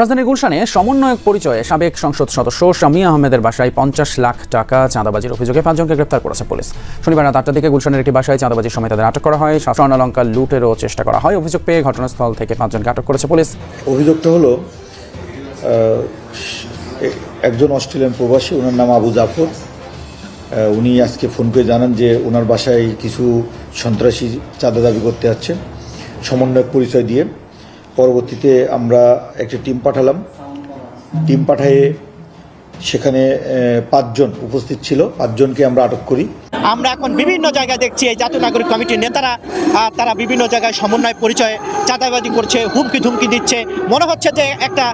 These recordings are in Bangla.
রাজধানীর গুলশানে সমন্বয়ক পরিচয়ে সাবেক সংসদ সদস্য শামিয়া আহমেদের বাসায় পঞ্চাশ লাখ টাকা চাঁদাবাজির অভিযোগে পাঁচজনকে গ্রেপ্তার করেছে পুলিশ। শনিবার রাত আটটা থেকে গুলশানের একটি বাসায় চাঁদাবাজির সময় তাদের আটক করা হয়। স্বর্ণালঙ্কার লুটেরও চেষ্টা করা হয় অভিযোগ পেয়ে ঘটনাস্থল থেকে পাঁচজনকে আটক করেছে পুলিশ। অভিযোগটা হলো একজন অস্ট্রেলিয়ান প্রবাসী, ওনার নাম আবু জাফর। উনি আজকে ফোন করে জানান যে ওনার বাসায় কিছু সন্ত্রাসী চাঁদা দাবি করতে যাচ্ছে সমন্বয়ক পরিচয় দিয়ে পরবর্তীতে আমরা একটা টিম পাঠালাম। টিম পাঠিয়ে সেখানে পাঁচজন উপস্থিত ছিল। পাঁচজনকে আমরা আটক করি। আমরা এখন বিভিন্ন জায়গায় দেখছি এই জাতীয় নাগরিক কমিটির নেতারা তারা বিভিন্ন জায়গায় সমন্বয় পরিচয়ে চাঁদাবাজি করছে হুমকি ধুমকি দিচ্ছে। মনে হচ্ছে যে একটা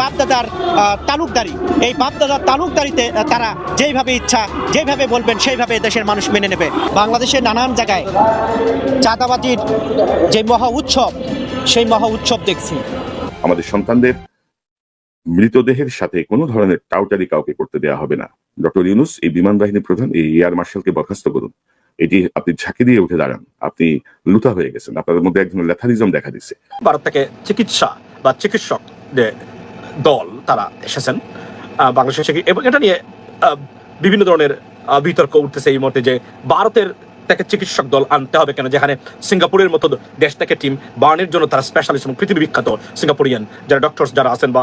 বাপদাদার তালুকদারি, এই বাপদাদার তালুকদারিতে তারা যেইভাবে ইচ্ছা, যেইভাবে বলবেন, সেইভাবে দেশের মানুষ মেনে নেবে। বাংলাদেশের নানান জায়গায় চাঁদাবাজির যে মহা উৎসব, সেই মহা উৎসব দেখছি। আমাদের সন্তানদের মৃতদেহের সাথে কোনো ধরনের টাউটারি কাউকে করতে দেওয়া হবে না। ডক্টর ইউনুস, এই বিমান বাহিনী প্রধান, এই এয়ার মার্শালকে বরখাস্ত করুন। এটি আপনি ঝাঁকি দিয়ে উঠে দাঁড়ান। আপনি লুটা হয়ে গেছেন। আপনাদের মধ্যে এক ধরনের লেথারিজম দেখা দিচ্ছে ভারত থেকে চিকিৎসা বা চিকিৎসক দল তারা এসেছেন বাংলাদেশে এবং এটা নিয়ে বিভিন্ন ধরনের বিতর্ক উঠতেছে এই মুহূর্তে যে ভারতের থেকে চিকিৎসক দল আনতে হবে কেন? যেখানে সিঙ্গাপুরের মতো দেশ থেকে টিম বার্নের জন্য তারা স্পেশালিস্ট এবং পৃথিবী বিখ্যাত সিঙ্গাপুরিয়ান যারা ডক্টর যারা আছেন বা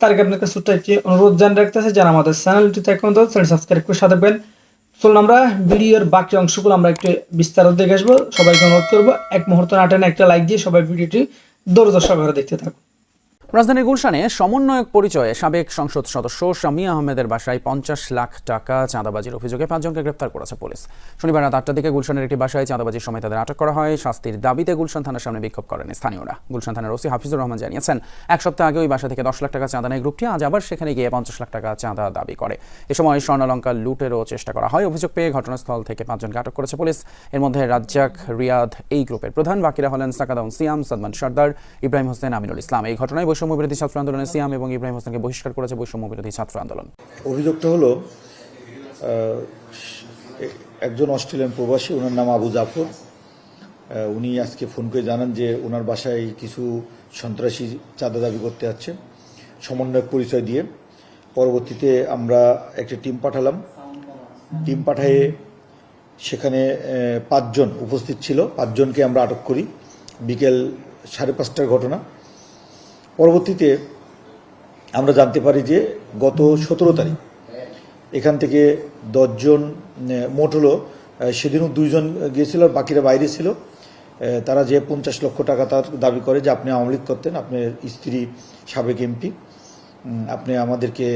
তার আগে আপনাকে ছোট্ট একটি অনুরোধ জানিয়ে রাখতেছে, যারা আমাদের চ্যানেলটিতে এখন তো চ্যানেল সাবস্ক্রাইব করে সাথে থাকবেন। চলুন আমরা ভিডিওর বাকি অংশগুলো আমরা একটু বিস্তারিত দেখে আসব। সবাইকে অনুরোধ করব, এক মুহূর্ত নাটানে একটা লাইক দিয়ে সবাই ভিডিওটি সহকারে দেখতে থাকুন। রাজধানীর গুলশানে সমন্বয়ক পরিচয়ে সাবেক সংসদ সদস্য শামিয়া আহমেদের বাসায় পঞ্চাশ লাখ টাকা চাঁদাবাজির অভিযোগে পাঁচজনকে গ্রেপ্তার করেছে পুলিশ। শনিবার রাত আটটা থেকে গুলশানের একটি বাসায় চাঁদাবাজির সময় তাদের আটক করা হয়। শাস্তির দাবিতে গুলশান থানার সামনে বিক্ষোভ করেন স্থানীয়রা। গুলশান থানার ওসি হাফিজুর রহমান জানিয়েছেন, এক সপ্তাহ আগে ওই বাসা থেকে দশ লাখ টাকা চাঁদা নেয় গ্রুপটি, আজ আবার সেখানে গিয়ে পঞ্চাশ লাখ টাকা চাঁদা দাবি করে। এ সময় স্বর্ণালঙ্কার লুটেরও চেষ্টা করা হয়। অভিযোগ পেয়ে ঘটনাস্থল থেকে পাঁচজনকে আটক করেছে পুলিশ। এর মধ্যে রাজ্জাক, রিয়াদ এই গ্রুপের প্রধান। বাকিরা হলেন সাকাদাউন সিয়াম, সাদমান সর্দার, ইব্রাহিম হোসেন, আমিনুল ইসলাম। এই ঘটনায় বৈষম্য বিরোধী ছাত্র আন্দোলনের সিয়াম এবং ইব্রাহিম হোসেনকে বহিষ্কার করেছে বৈষম্য বিরোধী ছাত্র আন্দোলন। অভিযোগটা হলো একজন অস্ট্রেলিয়ান প্রবাসী, ওনার নাম আবু জাফর। উনি আজকে ফোন করে জানান যে ওনার বাসায় কিছু সন্ত্রাসী চাঁদা দাবি করতে যাচ্ছে, সমন্বয়ক পরিচয় দিয়ে। পরবর্তীতে আমরা একটা টিম পাঠালাম। টিম পাঠিয়ে সেখানে পাঁচজন উপস্থিত ছিল। পাঁচজনকে আমরা আটক করি। বিকেল সাড়ে পাঁচটার ঘটনা। পরবর্তীতে আমরা জানতে পারি যে গত সতেরো তারিখ এখান থেকে দশজন মোট হলো সেদিনও দুইজন গিয়েছিল আর বাকিরা বাইরে ছিল। তারা যে পঞ্চাশ লক্ষ টাকা তার দাবি করে যে আপনি আওয়ামী লীগ করতেন আপনার স্ত্রী, সাবেক এমপি আপনি আমাদেরকে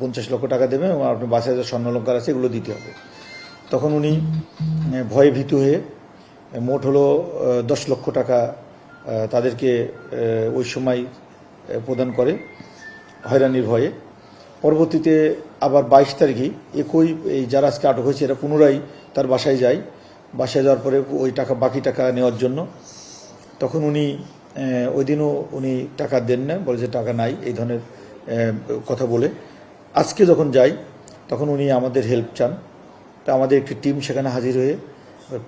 পঞ্চাশ লক্ষ টাকা দেবেন এবং আপনার বাসায় যে স্বর্ণলঙ্কার আছে এগুলো দিতে হবে। তখন উনি ভয়ে ভীত হয়ে মোট হলো দশ লক্ষ টাকা তাদেরকে ওই সময় প্রদান করে হয়রানির ভয়ে। পরবর্তীতে আবার বাইশ তারিখে একই, এই যারা আজকে আটক হয়েছে, এরা পুনরায় তার বাসায় যায়। বাসায় যাওয়ার পরে ওই টাকা, বাকি টাকা নেওয়ার জন্য। তখন উনি ওই দিনও উনি টাকা দেন না, বলে যে টাকা নাই, এই ধরনের কথা বলে। আজকে যখন যাই, তখন উনি আমাদের হেল্প চান। তা আমাদের একটি টিম সেখানে হাজির হয়ে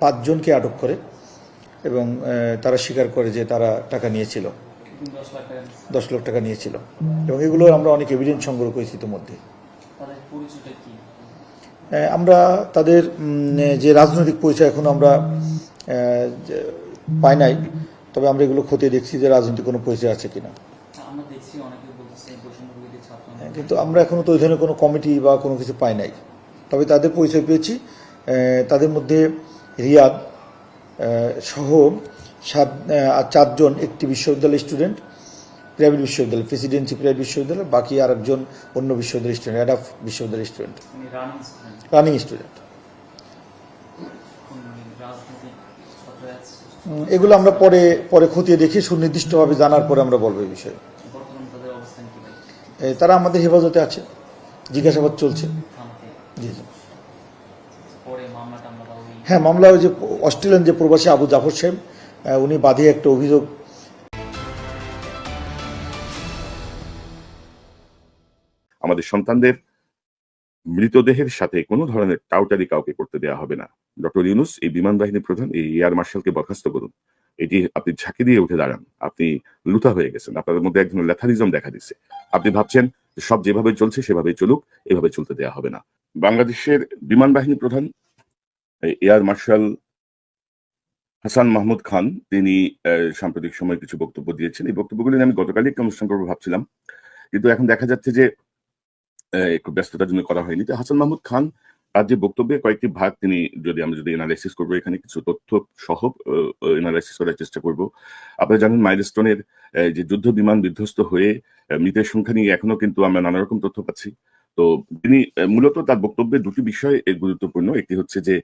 পাঁচজনকে আটক করে এবং তারা স্বীকার করে যে তারা টাকা নিয়েছিল। দশ লাখ টাকা নিয়েছিল। এবং এগুলো আমরা অনেক এভিডেন্স সংগ্রহ করেছি ইতিমধ্যে। আমরা তাদের যে রাজনৈতিক পরিচয় এখন আমরা পাই নাই তবে আমরা এগুলো খতিয়ে দেখছি যে রাজনৈতিক কোনো পরিচয় আছে কিনা। হ্যাঁ, কিন্তু আমরা এখনও তো ওই ধরনের কোনো কমিটি বা কোনো কিছু পাই নাই। তবে তাদের পরিচয় পেয়েছি। তাদের মধ্যে রিয়াদ সহ সাত আর চারজন একটি বিশ্ববিদ্যালয়ের স্টুডেন্ট প্রাইভেট বিশ্ববিদ্যালয় প্রেসিডেন্সি প্রাইভেট বিশ্ববিদ্যালয় বাকি আরেকজন অন্য বিশ্ববিদ্যালয়ের স্টুডেন্ট অ্যাডাফ বিশ্ববিদ্যালয়ের স্টুডেন্ট। Running student. এগুলো আমরা পরে পরে খতিয়ে দেখি সুনির্দিষ্টভাবে জানার পরে আমরা বলব এই বিষয়ে। তারা আমাদের হেফাজতে আছে জিজ্ঞাসাবাদ চলছে। জি জি। হ্যাঁ মামলা ওই যে অস্ট্রেলিয়ান যে প্রবাসী আবু জাফর সাহেব উনি বাদী একটা অভিযোগ। আমাদের সন্তানদের মৃতদেহের সাথে কোনো ধরনের টাউটারি কাউকে করতে দেওয়া হবে না। ডক্টর ইউনুস, এই বিমান বাহিনী প্রধান, এই এয়ার মার্শালকে বরখাস্ত করুন। এটি আপনি ঝাঁকি দিয়ে উঠে দাঁড়ান। আপনি লুতা হয়ে গেছেন। আপনাদের মধ্যে এক ধরনের লেথারিজম দেখা দিচ্ছে। আপনি ভাবছেন সব যেভাবে চলছে সেভাবে চলুক, এভাবে চলতে দেওয়া হবে না। বাংলাদেশের বিমান বাহিনী প্রধান এয়ার মার্শাল হাসান মাহমুদ খান, তিনি সাম্প্রতিক সময় কিছু বক্তব্য দিয়েছেন। এই বক্তব্যগুলি আমি গতকালই একটা অনুষ্ঠান করব ভাবছিলাম। কিন্তু এখন দেখা যাচ্ছে যে একটু ব্যস্ততার জন্য করা হয়নি। তো হাসান মাহমুদ খান, তার যে বক্তব্যে কয়েকটি ভাগ তিনি যদি আমরা যদি এনালাইসিস করব, এখানে কিছু তথ্য সহ এনালাইসিস করার চেষ্টা করব। আপনারা জানেন মাইলস্টোনের যে যুদ্ধ বিমান বিধ্বস্ত হয়ে মৃতের সংখ্যা নিয়ে এখনও কিন্তু আমরা নানা রকম তথ্য পাচ্ছি। তো তিনি মূলত তার বক্তব্যে দুটি বিষয় গুরুত্বপূর্ণ। একটি হচ্ছে যে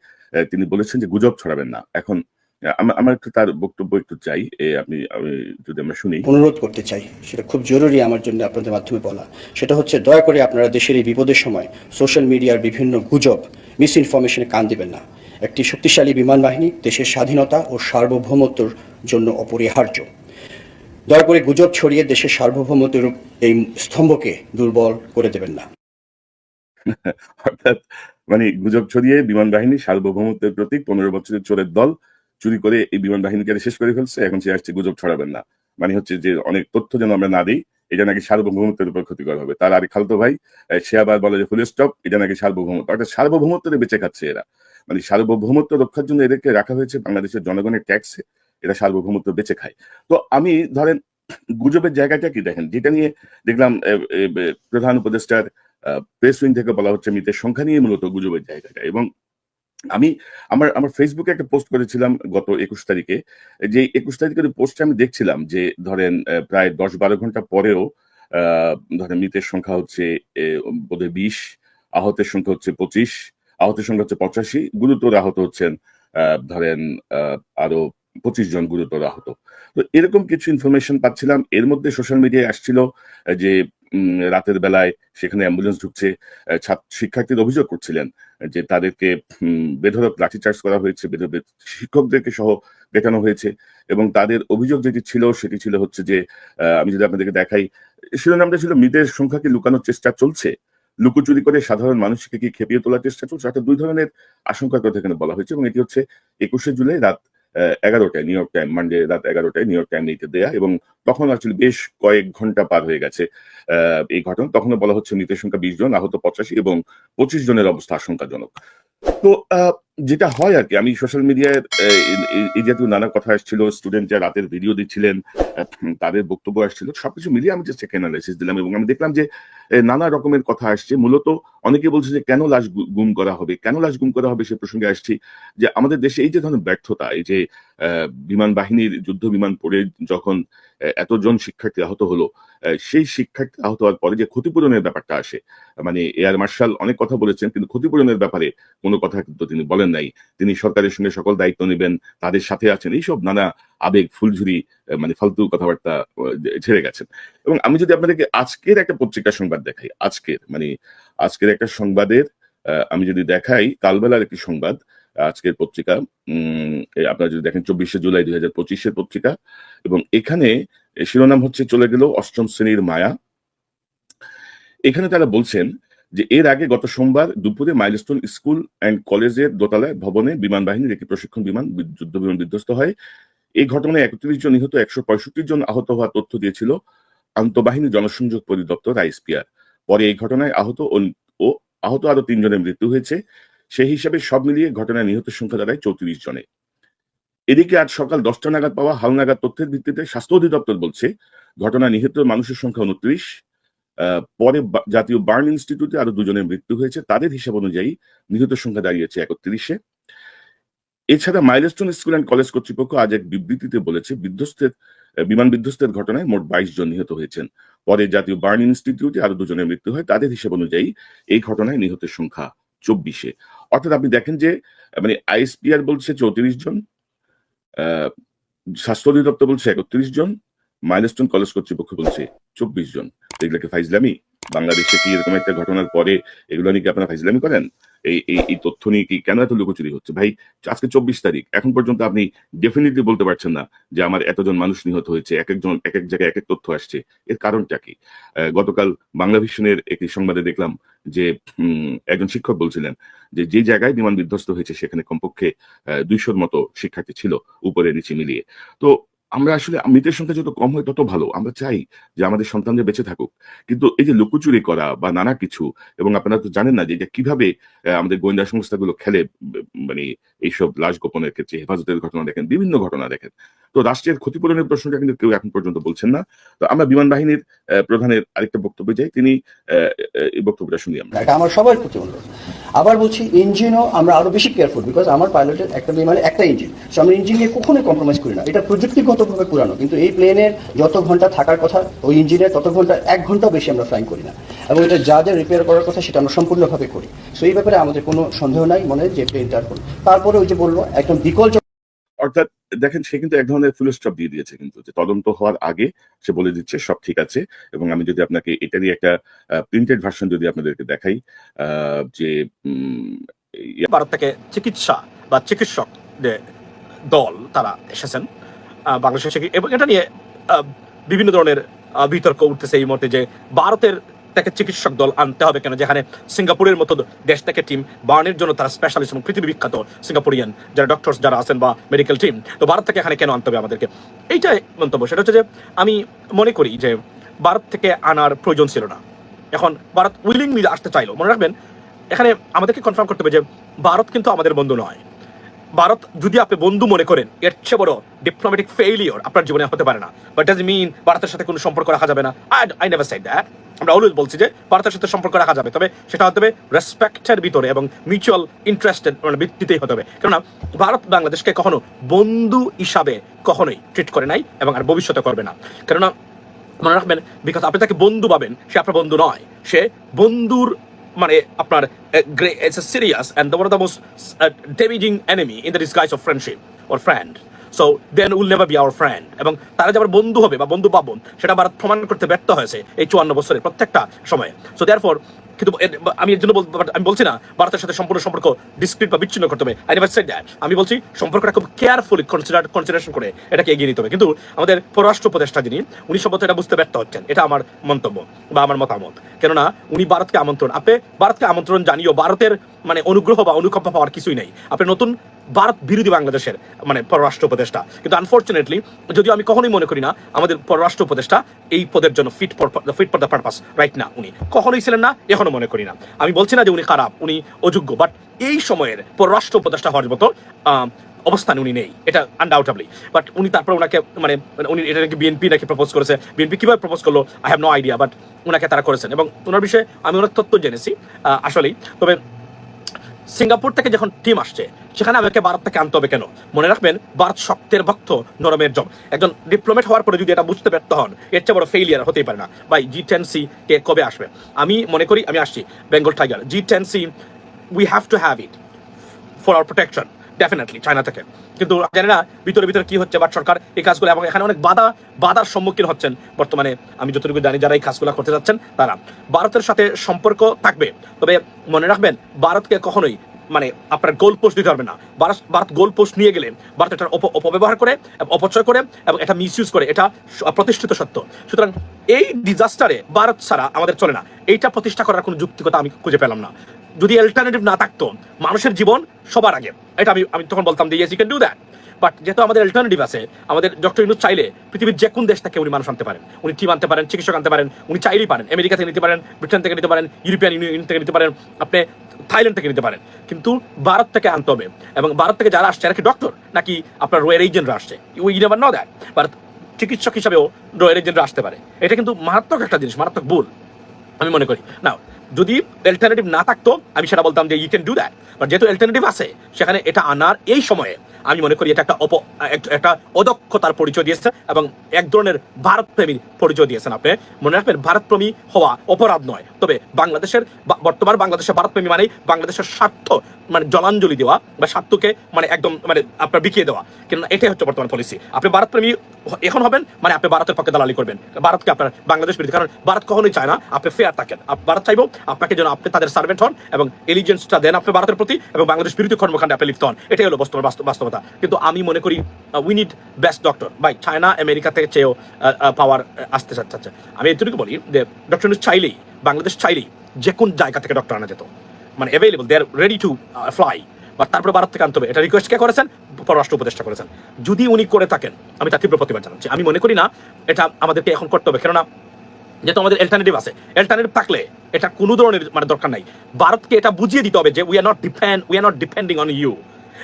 তিনি বলেছেন যে, গুজব ছড়াবেন না। এখন আমার আমার একটু তার বক্তব্য একটু চাই আপনি আমি যদি আমরা শুনি। অনুরোধ করতে চাই সেটা খুব জরুরি আমার জন্য আপনাদের মাধ্যমে বলা। সেটা হচ্ছে দয়া করে আপনারা দেশের এই বিপদের সময় সোশ্যাল মিডিয়ার বিভিন্ন গুজব মিস ইনফরমেশনে কান দিবেন না। একটি শক্তিশালী বিমান বাহিনী দেশের স্বাধীনতা ও সার্বভৌমত্বর জন্য অপরিহার্য। দয়া করে গুজব ছড়িয়ে দেশের সার্বভৌমত্বের এই স্তম্ভকে দুর্বল করে দেবেন না। অর্থাৎ মানে গুজব ছড়িয়ে বিমান বাহিনী সার্বভৌমত্বের প্রতি পনেরো বছরের চোরের দল চুরি করে এই বিমান বাহিনীকে শেষ করে ফেলছে, এখন সে আসছে, গুজব ছড়াবেন না। মানে হচ্ছে যে, অনেক তথ্য যেন আমরা না দিই, এটা নাকি সার্বভৌমত্বের উপর ক্ষতিকর হবে। তার আরেক খালতো ভাই সে আবার বলে যে, ফুল স্টপ, এটা নাকি সার্বভৌমত্ব। অর্থাৎ সার্বভৌমত্বের বেঁচে খাচ্ছে এরা। মানে সার্বভৌমত্ব রক্ষার জন্য এদেরকে রাখা হয়েছে বাংলাদেশের জনগণের ট্যাক্সে, এরা সার্বভৌমত্ব বেঁচে খায়। তো আমি, ধরেন, গুজবের জায়গাটা কি দেখেন? যেটা নিয়ে দেখলাম প্রধান উপদেষ্টার প্রেস উইং থেকে বলা হচ্ছে, মৃতের সংখ্যা নিয়ে মূলত গুজবের জায়গাটা। এবং আমি আমার আমার ফেসবুকে একটা পোস্ট করেছিলাম গত একুশ তারিখে। যে একুশ তারিখের পোস্টে আমি দেখছিলাম যে, ধরেন প্রায় দশ বারো ঘণ্টা পরেও ধরেন মৃতের সংখ্যা হচ্ছে বোধহয় বিশ, আহতের সংখ্যা হচ্ছে পঁচিশ, আহতের সংখ্যা হচ্ছে পঁচাশি, গুরুতর আহত হচ্ছেন ধরেন আরও পঁচিশ জন গুরুতর আহত। তো এরকম কিছু ইনফরমেশন পাচ্ছিলাম। এর মধ্যে সোশ্যাল মিডিয়ায় আসছিল যে রাতের বেলায় সেখানে অ্যাম্বুলেন্স ঢুকছে শিক্ষার্থীরা অভিযোগ করছিলেন যে তাদেরকে উম, বেধড়ক লাঠিচার্জ করা হয়েছে বেধ- বেধ- শিক্ষকদেরকে সহ পেটানো হয়েছে এবং তাদের অভিযোগ যেটি ছিল সেটি ছিল হচ্ছে যে আমি যদি আপনাদেরকে দেখাই শিরোনামটা ছিল মৃতের সংখ্যাকে লুকানোর চেষ্টা চলছে? লুকোচুরি করে সাধারণ মানুষকে কি খেপিয়ে তোলার চেষ্টা চলছে? অর্থাৎ দুই ধরনের আশঙ্কার কথা এখানে বলা হয়েছে এবং এটি হচ্ছে একুশে জুলাই রাত এগারোটায় নিউ ইয়র্ক টাইম মানডে রাত এগারোটায় নিউ ইয়র্ক টাইম নিতে দেয়া এবং তখন আসলে বেশ কয়েক ঘণ্টা পার হয়ে গেছে। এই ঘটনা। তখনও বলা হচ্ছে মৃতের সংখ্যা বিশ জন, আহত পঁচাশি এবং পঁচিশ জনের অবস্থা আশঙ্কাজনক। তো যেটা হয় আর কি, আমি সোশ্যাল মিডিয়ায় এই জাতীয় নানা কথা আসছিল স্টুডেন্ট স্টুডেন্টরা রাতের ভিডিও দিচ্ছিলেন তাদের বক্তব্য আসছিল, সবকিছু মিলিয়ে আমি জাস্ট একটা অ্যানালাইসিস দিলাম এবং আমি দেখলাম যে নানা রকমের কথা আসছে। মূলত অনেকে বলছে যে, কেন লাশ গুম করা হবে? কেন লাশ গুম করা হবে সে প্রসঙ্গে আসছি যে, আমাদের দেশে এই যে ধরনের ব্যর্থতা, এই যে বিমান বাহিনীর যুদ্ধ বিমান পড়ে যখন এতজন শিক্ষার্থী আহত হলো সেই শিক্ষার্থী আহত হওয়ার পরে যে ক্ষতিপূরণের ব্যাপারটা আসে মানে এয়ার মার্শাল অনেক কথা বলেছেন, কিন্তু ক্ষতিপূরণের ব্যাপারে কোনো কথা কিন্তু তিনি বলেন নাই। তিনি সরকারের সঙ্গে সকল দায়িত্ব নেবেন, তাদের সাথে আছেন, এইসব নানা আবেগ, ফুলঝুরি মানে ফালতু কথাবার্তা ছেড়ে গেছেন। এবং আমি যদি আপনাদেরকে আজকের একটা পত্রিকার সংবাদ দেখাই, আজকের মানে আজকের একটা সংবাদের আমি যদি দেখাই, কালবেলার একটি সংবাদ আজকের পত্রিকা, উম আপনারা যদি দেখেন চব্বিশে জুলাই দুই হাজার পঁচিশের পত্রিকা এবং এখানে শিরোনাম হচ্ছে চলে গেল অষ্টম শ্রেণির মায়া। এখানে তারা বলছেন যে এর আগে গত সোমবার দুপুরে মাইলস্টোন স্কুল অ্যান্ড কলেজের দোতলায় ভবনে বিমান বাহিনীর একটি প্রশিক্ষণ বিমান যুদ্ধ বিমান বিধ্বস্ত হয়। এই ঘটনায় একত্রিশ জন নিহত, একশো পঁয়ষট্টি জন আহত হওয়ার তথ্য দিয়েছিল আন্তঃবাহিনী জনসংযোগ পরিদপ্তর আইএসপিআর। পরে এই ঘটনায় আহত ও আহত আরও তিনজনের মৃত্যু হয়েছে। সেই হিসাবে সব মিলিয়ে ঘটনায় নিহতের সংখ্যা দাঁড়ায় চৌত্রিশ জনে। এদিকে আজ সকাল দশটা নাগাদ পাওয়া হালনাগাদ তথ্যের ভিত্তিতে স্বাস্থ্য অধিদপ্তর বলছে, ঘটনায় নিহত মানুষের সংখ্যা উনত্রিশ। পরে জাতীয় বার্ন ইনস্টিটিউটে আরও দুজনের মৃত্যু হয়েছে। তাদের হিসাব অনুযায়ী নিহতের সংখ্যা দাঁড়িয়েছে একত্রিশে। এছাড়া মাইলস্টোন স্কুল অ্যান্ড কলেজ কর্তৃপক্ষ আজ এক বিবৃতিতে বলেছে, বিধ্বস্তের বিমান বিধ্বস্তের ঘটনায় মোট বাইশ জন নিহত হয়েছেন। পরে জাতীয় বার্ন ইনস্টিটিউটে আরও দুজনের মৃত্যু হয়। তাদের হিসাব অনুযায়ী এই ঘটনায় নিহতের সংখ্যা চব্বিশে। অর্থাৎ আপনি দেখেন যে মানে আইএসপিআর বলছে চৌত্রিশ জন স্বাস্থ্য অধিদপ্তর বলছে একত্রিশ জন, মাইলস্টোন কলেজ কর্তৃপক্ষ বলছে চব্বিশ জন। এগুলোকে ফাইজলামি? বাংলাদেশে কি এরকম একটা ঘটনার পরে এগুলো নিয়ে কি আপনারা ফাইজলামি করেন? এই এই তথ্য নিয়ে কি কেন এত লুকোচুরি হচ্ছে? ভাই, আজকে চব্বিশ তারিখ, এখন পর্যন্ত আপনি ডেফিনেটলি বলতে পারছেন না যে আমার এতজন মানুষ নিহত হয়েছে এক একজন এক এক জায়গায় এক এক তথ্য আসছে। এর কারণটা কি? গতকাল বাংলা ভিশনের একটি সংবাদে দেখলাম যে একজন শিক্ষক বলছিলেন যে যে জায়গায় বিমান বিধ্বস্ত হয়েছে সেখানে কমপক্ষে দুইশোর মতো শিক্ষার্থী ছিল উপরে, নিচে মিলিয়ে। তো আমরা আসলে মৃতের সংখ্যা যত কম হয় তত ভালো। আমরা চাই যে আমাদের সন্তানদের বেঁচে থাকুক। কিন্তু এই যে লুকোচুরি করা বা নানা কিছু, এবং আপনারা তো জানেন না যে এটা কীভাবে আমাদের গোয়েন্দা সংস্থাগুলো খেলে মানে এইসব লাশ গোপনের ক্ষেত্রে হেফাজতের ঘটনা দেখেন, বিভিন্ন ঘটনা দেখেন। তো রাষ্ট্রের ক্ষতিপূরণের প্রশ্নটা কিন্তু কেউ এখন পর্যন্ত বলছেন না। তো আমরা বিমান বাহিনীর প্রধানের আরেকটা বক্তব্যে যাই তিনি এই বক্তব্যটা শুনি আমরা। এটা আমার সবার প্রতি অনুরোধ আবার বলছি, ইঞ্জিনও আমরা আরও বেশি কেয়ারফুল বিকজ আমার পাইলটের একটা বিমানে, একটা ইঞ্জিন। সো আমরা ইঞ্জিন নিয়ে কখনোই কম্প্রোমাইজ করি না। এটা প্রযুক্তিগতভাবে পুরানো, কিন্তু এই প্লেনের যত ঘণ্টা থাকার কথা, ওই ইঞ্জিনের তত ঘণ্টা, এক ঘণ্টা বেশি আমরা ফ্লাইং করি না। এবং এটা যা যা রিপেয়ার করার কথা, সেটা আমরা সম্পূর্ণভাবে করি। সো এই ব্যাপারে আমাদের কোনো সন্দেহ নাই, মনে যে প্লেনটার তারপরে ওই যে বলল, একদম বিকল অর্থাৎ দেখেন, সে কিন্তু এক ধরনের ফুল স্টপ দিয়ে দিয়েছে কিন্তু, যে তদন্ত হওয়ার আগে সে বলে দিচ্ছে, সব ঠিক আছে। এবং আমি যদি আপনাকে এটারই একটা প্রিন্টেড ভার্সন যদি আপনাদেরকে দেখাই যে ভারত থেকে চিকিৎসা বা চিকিৎসক দল তারা এসেছেন বাংলাদেশে এবং এটা নিয়ে বিভিন্ন ধরনের বিতর্ক উঠতেছে এই মুহূর্তে যে ভারতের থেকে চিকিৎসক দল আনতে হবে কেন? যেখানে সিঙ্গাপুরের মতো দেশ থেকে টিম বার্নের জন্য তারা স্পেশালিস্ট এবং পৃথিবী বিখ্যাত সিঙ্গাপুরিয়ান যারা ডক্টরস যারা আছেন বা মেডিকেল টিম তো ভারত থেকে এখানে কেন আনতে হবে আমাদেরকে? এইটাই মন্তব্য। সেটা হচ্ছে যে, আমি মনে করি যে ভারত থেকে আনার প্রয়োজন ছিল না। এখন ভারত উইলিংলি আসতে চাইলো। মনে রাখবেন, এখানে আমাদেরকে কনফার্ম করতে হবে যে ভারত কিন্তু আমাদের বন্ধু নয়। ভারত যদি আপনি বন্ধু মনে করেন, এর চেয়ে বড় ডিপ্লোম্যাটিক ফেইলিওর আপনার জীবনে হতে পারে না। বাট ডাজ মিন ভারতের সাথে কোনো সম্পর্ক রাখা যাবে না? I I never said that আমরা অলওয়েজ বলছি যে, ভারতের সাথে সম্পর্ক রাখা যাবে। তবে সেটা হতে হবে রেসপেক্টের ভিতরে এবং মিউচুয়াল ইন্টারেস্টেড মানে ভিত্তিতেই হতে হবে। কেননা, ভারত বাংলাদেশকে কখনো বন্ধু হিসাবে কখনোই ট্রিট করে নাই এবং আর ভবিষ্যতে করবে না। কেননা, মনে রাখবেন বিকজ আপনি তাকে বন্ধু পাবেন সে আপনার বন্ধু নয়। সে বন্ধুর মানে আপনার it's a serious and one of the most damaging enemy in the disguise of friendship or friend so then will never be our friend এবং তারা যে আবার বন্ধু হবে বা বন্ধু পাবো সেটা ভারত প্রমাণ করতে ব্যর্থ হয়েছে এই চুয়ান্ন বছরের প্রত্যেকটা সময়ে। সো দেয়ার কিন্তু আমি এর জন্য আমি বলছি না, ভারতের সাথে সম্পূর্ণ সম্পর্ক ডিসক্রিট বা বিচ্ছিন্ন করতে হবে। আই নেভার সেড দ্যাট আমি বলছি সম্পর্কটা খুব কেয়ারফুলি কনসিডার কনসিডারেশন করে এটাকে এগিয়ে নিতে হবে। কিন্তু আমাদের পররাষ্ট্র উপদেষ্টা যিনি, উনি সম্ভবত এটা বুঝতে ব্যর্থ হচ্ছেন। এটা আমার মন্তব্য বা আমার মতামত। কেননা উনি ভারতকে আমন্ত্রণ, আপনি ভারতকে আমন্ত্রণ জানিও ভারতের মানে অনুগ্রহ বা অনুকম্পা পাওয়ার কিছুই নেই। আপনি নতুন ভারত বিরোধী বাংলাদেশের মানে পররাষ্ট্র উপদেষ্টা। কিন্তু আনফর্চুনেটলি যদিও আমি কখনোই মনে করি না, আমাদের পররাষ্ট্র উপদেষ্টা এই পদের জন্য fit fit for the purpose right না উনি। কখনোই ছিলেন না, এখনও মনে করি না। আমি বলছি না যে উনি খারাপ, উনি অযোগ্য বাট এই সময়ের পররাষ্ট্র উপদেষ্টা হওয়ার মতো অবস্থানে উনি নেই, এটা আনডাউটেবলি বাট উনি তারপর ওনাকে মানে মানে উনি, এটা নাকি বিএনপি নাকি প্রপোজ করেছে? বিএনপি কীভাবে প্রপোজ করল? I have no idea but ওনাকে তারা করেছেন। এবং ওনার বিষয়ে আমি ওনার তথ্য জেনেছি আসলেই। তবে সিঙ্গাপুর থেকে যখন টিম আসছে, সেখানে আমাকে ভারত থেকে আনতে হবে কেন? মনে রাখবেন, ভারত শক্তের ভক্ত, নরমের জম। একজন ডিপ্লোমেট হওয়ার পরে যদি এটা বুঝতে ব্যর্থ হন, এর চেয়ে বড় ফেইলিয়ার হতেই পারে না। ভাই জি টেন সি কে কবে আসবে? আমি মনে করি, আমি আসছি Bengal tiger J ten C we have to have it for our protection definitely China থেকে। কিন্তু জানি না ভিতরে ভিতরে কি হচ্ছে বাট সরকার এই কাজগুলো এবং এখানে অনেক বাধা, বাধার সম্মুখীন হচ্ছেন বর্তমানে। আমি যতটুকু জানি যারা এই কাজগুলো করতে যাচ্ছেন, তারা। ভারতের সাথে সম্পর্ক থাকবে, তবে মনে রাখবেন, ভারতকে কখনোই মানে আপনার গোল পোস্ট দিতে পারবে না। ভারত ভারত গোল পোস্ট নিয়ে গেলে ভারত এটার অপব্যবহার করে, অপচয় করে এবং এটা মিসইউজ করে, এটা প্রতিষ্ঠিত সত্য। সুতরাং এই ডিজাস্টারে ভারত ছাড়া আমাদের চলে না। এইটা প্রতিষ্ঠা করার কোনো যুক্তিকতা আমি খুঁজে পেলাম না। যদি অল্টারনেটিভ না থাকতো, মানুষের জীবন সবার আগে। এটা আমি আমি তখন বলতাম যে yes you can do that but যেহেতু আমাদের অল্টারনেটিভ আছে, আমাদের ডক্টর ইনুজ চাইলে পৃথিবীর যে কোন দেশ থেকে উনি মানুষ আনতে পারেন। উনি টিম আনতে পারেন, চিকিৎসক আনতে পারেন, উনি চাইলেই পারেন। আমেরিকা থেকে নিতে পারেন, ব্রিটেন থেকে নিতে পারেন, ইউরোপিয়ান ইউনিয়ন থেকে নিতে পারেন, আপনি থাইল্যান্ড থেকে নিতে পারেন। কিন্তু ভারত থেকে আনতে হবে। এবং ভারত থেকে যারা আসছে, এরা কি ডক্টর নাকি আপনার রয়ের এজেন্টরা আসছে? We never know that Bharat চিকিৎসক হিসাবেও রয়ের এজেন্টরা আসতে পারে। এটা কিন্তু মারাত্মক একটা জিনিস, মারাত্মক ভুল, আমি মনে করি। না যদি অল্টারনেটিভ না থাকতো, আমি সেটা বলতাম যে you can do that but যেহেতু অল্টারনেটিভ আছে, সেখানে এটা আনার এই সময়ে আমি মনে করি এটা একটা অপ একটা অদক্ষতার পরিচয় দিয়েছে এবং এক ধরনের ভারতপ্রেমীর পরিচয় দিয়েছেন আপনি। মনে রাখবেন, ভারতপ্রেমী হওয়া অপরাধ নয়। তবে বাংলাদেশের বর্তমান বাংলাদেশের ভারতপ্রেমী মানেই বাংলাদেশের স্বার্থ মানে জলাঞ্জলি দেওয়া বা স্বার্থকে মানে একদম মানে আপনার বিকিয়ে দেওয়া। কিন্তু এটাই হচ্ছে বর্তমান পলিসি আপনি ভারতপ্রেমী এখন হবেন মানে আপনি ভারতের পক্ষে দালালি করবেন। ভারতকে আপনার বাংলাদেশ বিরোধী কারণ ভারত কখনোই চায় না আপনি ফেয়ার থাকেন। ভারত চাইব আপনাকে যেন আপনি তাদের সার্ভেন্ট হন এবং এলিজেন্সটা দেন আপনি ভারতের প্রতি এবং বাংলাদেশ বিরোধী কর্মকাণ্ডে আপনি লিপ্ত হন। এটাই হলো বাস্তব বাস্তব- বাস্তবতা। কিন্তু আমি মনে করি we need best doctor by China America থেকে চেয়েও পাওয়ার আসতে চাচ্ছে। আমি এটুকু বলি যে ডক্টর চাইলেই, বাংলাদেশ চাইলেই যে কোন জায়গা থেকে ডক্টর আনা যেত। মানে available they are ready to fly বা তারপরে ভারত থেকে আনতে হবে। এটা রিকোয়েস্ট কে করেছেন? পররাষ্ট্র উপদেষ্টা করেছেন। যদি উনি করে থাকেন, আমি তার তীব্র প্রতিবাদ জানাচ্ছি। আমি মনে করি না, এটা আমাদেরকে এখন করতে হবে। কেননা যেহেতু আমাদের অল্টারনেটিভ আছে। অল্টারনেটিভ থাকলে এটা কোনো ধরনের মানে দরকার নাই। ভারতকে এটা বুঝিয়ে দিতে হবে যে we are not depend we are not depending on you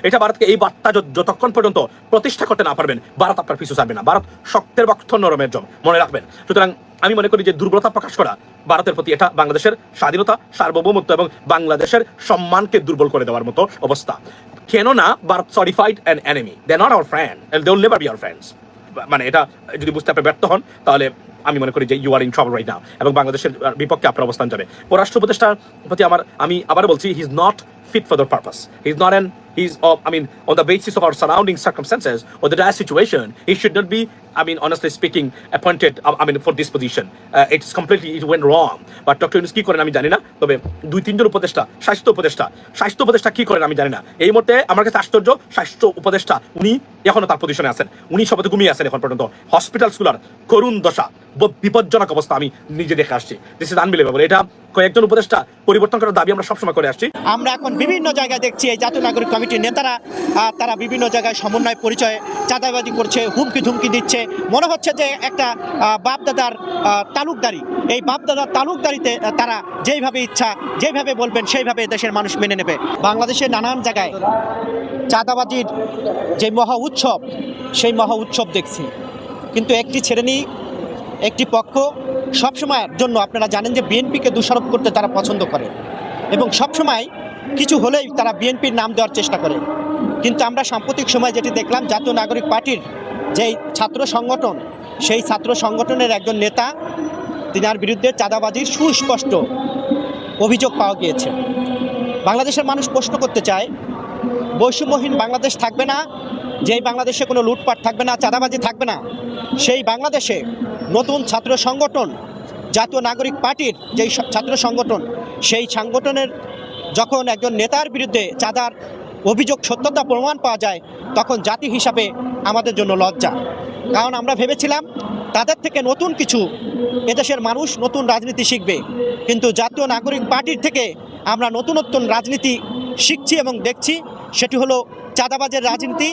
এটা ভারতকে এই বার্তা যতক্ষণ পর্যন্ত প্রতিষ্ঠা করতে না পারবেন, ভারত আপনার পিছু ছাড়বে না। ভারত শক্তের বক্ষ নরমের জম মনে রাখবেন। সুতরাং আমি মনে করি যে দুর্বলতা প্রকাশ করা ভারতের প্রতি এটা বাংলাদেশের স্বাধীনতা, সার্বভৌমত্ব এবং বাংলাদেশের সম্মানকে দুর্বল করে দেওয়ার মতো অবস্থা। কেননা, Bharat certified an enemy they not our friend they will never be our friends মানে এটা যদি বুঝতে আপনি ব্যর্থ হন তাহলে আমি মনে করি যে you are in trouble right now এবং বাংলাদেশের বিপক্ষে আপনার অবস্থান যাবে পররাষ্ট্র উপদেষ্টার প্রতি আমার আমি আবার বলছি he is not fit for the purpose. He's not an he's uh, I mean on the basis of our surrounding circumstances or the dire situation, he should not be I mean honestly speaking appointed uh, I mean for this position. Uh, it's completely it went wrong. But doctor Yunus কি করেন আমি জানি না তবে দুই তিনজন উপদেষ্টা স্বাস্থ্য উপদেষ্টা স্বাস্থ্য উপদেষ্টা কি করেন আমি জানি না এই মুহূর্তে আমার কাছে আশ্চর্য স্বাস্থ্য উপদেষ্টা উনি এখনও তার পজিশনে আছেন। উনি সবাই ঘুমিয়ে আছেন এখন পর্যন্ত। হসপিটালসগুলোর করুণ দশা বিপজ্জনক অবস্থা আমি নিজে দেখে আসছি। দিস ইজ আনবিলিভেবল এটা কয়েকজন উপদেষ্টা পরিবর্তন করার দাবি আমরা সবসময় করে আসছি। আমরা এখন বিভিন্ন জায়গায় দেখছি এই জাতীয় নাগরিক কমিটির নেতারা তারা বিভিন্ন জায়গায় সমন্বয় পরিচয়ে চাঁদাবাজি করছে হুমকি ধুমকি দিচ্ছে। মনে হচ্ছে যে একটা বাপদাদার তালুকদারি, এই বাপদাদার তালুকদারিতে তারা যেইভাবে ইচ্ছা, যেইভাবে বলবেন, সেইভাবে দেশের মানুষ মেনে নেবে। বাংলাদেশের নানান জায়গায় চাঁদাবাজির যে মহা উৎসব সেই মহা উৎসব দেখছি। কিন্তু একটি শ্রেণি একটি পক্ষ সবসময়ের জন্য আপনারা জানেন যে বিএনপিকে দোষারোপ করতে তারা পছন্দ করে এবং সবসময় কিছু হলেই তারা বিএনপির নাম দেওয়ার চেষ্টা করে। কিন্তু আমরা সাম্প্রতিক সময় যেটি দেখলাম, জাতীয় নাগরিক পার্টির যেই ছাত্র সংগঠন, সেই ছাত্র সংগঠনের একজন নেতা, তিনার বিরুদ্ধে চাঁদাবাজির সুস্পষ্ট অভিযোগ পাওয়া গিয়েছে। বাংলাদেশের মানুষ প্রশ্ন করতে চায়, বৈষম্যহীন বাংলাদেশ থাকবে না যেই বাংলাদেশে কোনো লুটপাট থাকবে না, চাঁদাবাজি থাকবে না, সেই বাংলাদেশে নতুন ছাত্র সংগঠন, জাতীয় নাগরিক পার্টির যেই ছাত্র সংগঠন, সেই সংগঠনের যখন একজন নেতার বিরুদ্ধে চাঁদার অভিযোগ সত্যতা প্রমাণ পাওয়া যায়, তখন জাতি হিসাবে আমাদের জন্য লজ্জা। কারণ আমরা ভেবেছিলাম তাদের থেকে নতুন কিছু, এদেশের মানুষ নতুন রাজনীতি শিখবে। কিন্তু জাতীয় নাগরিক পার্টির থেকে আমরা নতুন নতুন রাজনীতি শিখছি এবং দেখছি, সেটি হলো চাঁদাবাজের রাজনীতি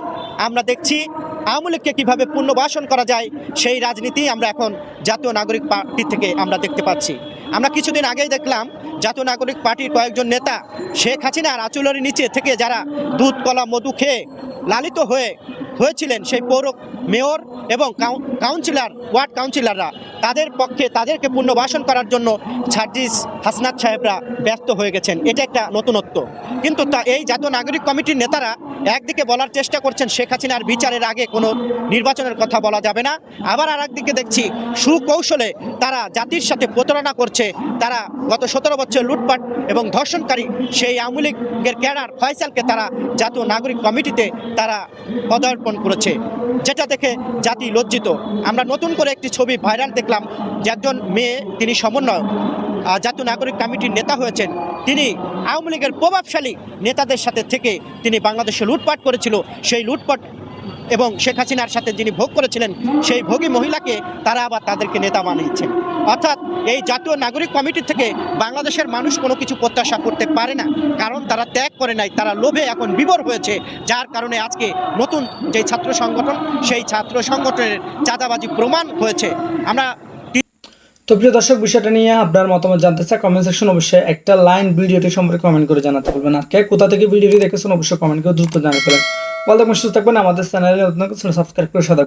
আমরা দেখছি। আওয়ামী লীগকে কীভাবে পুনর্বাসন করা যায়, সেই রাজনীতি আমরা এখন জাতীয় নাগরিক পার্টি থেকে আমরা দেখতে পাচ্ছি। আমরা কিছুদিন আগেই দেখলাম জাতীয় নাগরিক পার্টির কয়েকজন নেতা শেখ হাসিনার আচুলের নিচে থেকে যারা দুধ, কলা, মধু খেয়ে লালিত হয়ে হয়েছিলেন সেই পৌর মেয়র এবং কাউন- কাউন্সিলর, ওয়ার্ড কাউন্সিলররা, তাদের পক্ষে তাদেরকে পুনর্বাসন করার জন্য সার্জিস হাসনাত সাহেবরা ব্যস্ত হয়ে গেছেন। এটা একটা নতুনত্ব। কিন্তু তা এই জাতীয় নাগরিক কমিটির নেতারা একদিকে বলার চেষ্টা করছেন শেখ হাসিনার বিচারের আগে কোনো নির্বাচনের কথা বলা যাবে না। আবার আর একদিকে দেখছি সুকৌশলে তারা জাতির সাথে প্রতারণা করছে তারা গত সতেরো বছর লুটপাট এবং ধর্ষণকারী সেই আওয়ামী লীগের ক্যাডার ফয়সালকে তারা জাতীয় নাগরিক কমিটিতে তারা পদার্পণ করেছে। যেটা দেখে জাতি লজ্জিত। আমরা নতুন করে একটি ছবি ভাইরাল দেখলাম একজন মেয়ে, তিনি সমন্বয় জাতীয় নাগরিক কমিটির নেতা হয়েছেন। তিনি আওয়ামী লীগের প্রভাবশালী নেতাদের সাথে থেকে তিনি বাংলাদেশে লুটপাট করেছিল। সেই লুটপাট এবং শেখ হাসিনার সাথে যিনি ভোগ করেছিলেন, সেই ভোগী মহিলাকে তারা আবার তাদেরকে নেতা বানিয়েছেন। অর্থাৎ এই জাতীয় নাগরিক কমিটি থেকে বাংলাদেশের মানুষ কোনো কিছু প্রত্যাশা করতে পারে না। কারণ তারা ত্যাগ করে নাই, তারা লোভে এখন বিবর হয়েছে। যার কারণে আজকে নতুন যে ছাত্র সংগঠন, সেই ছাত্র সংগঠনের চাঁদাবাজি প্রমাণ হয়েছে। আমরা তো প্রিয় দর্শক, বিষয়টা নিয়ে আপনার মতামত জানতে চাই। কমেন্ট সেকশন অবশ্যই একটা লাইন ভিডিওটি সম্পর্কে কমেন্ট করে জানাতে বলবেন আর কে কোথা থেকে ভিডিওটি দেখেছেন অবশ্যই কমেন্ট করে দ্রুত জানাতে পারেন ভালো থাকবেন সুস্থ থাকবেন আমাদের চ্যানেলে নতুন সাবস্ক্রাইব করে সাদা